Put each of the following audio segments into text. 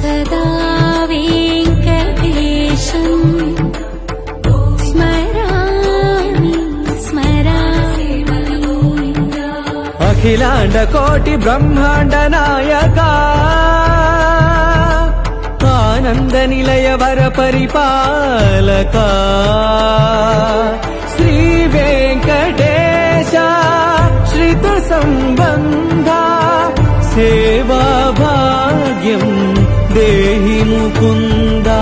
सदा वेङ्कटेशम् स्मरामि स्मरामि अखिलाण्डकोटि ब्रह्माण्डनायका आनन्दनिलय वरपरिपालका श्रीवेङ्कटे పొందా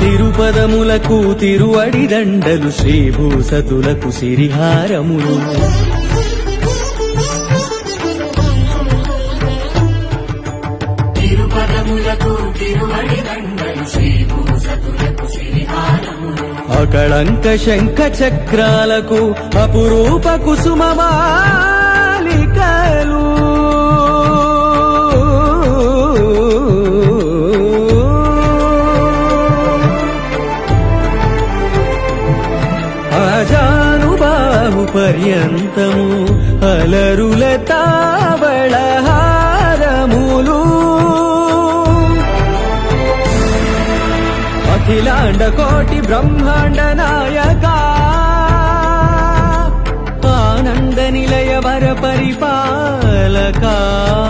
తిరుపదములకు తిరువడిదండలు శ్రీభూసతులకు సిరిహారములు. తిరుపదములకు తిరువడి దండలు శ్రీభూసతులకు సిరిహారములు అకళంక శంఖ చక్రాలకు అపురూప కుసుమమాలికలు అజానుబాహు పర్యంతము అలరుల తావళహారములు कोटि ब्रह्माण्डनायका। आनन्दनिलय वरपरिपालका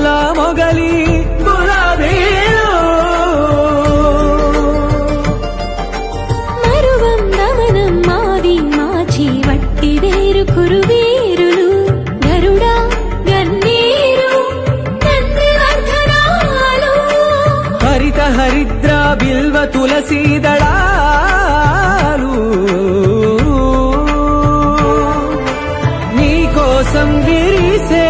తులసీ దళాలు నీ కోసం విరిసే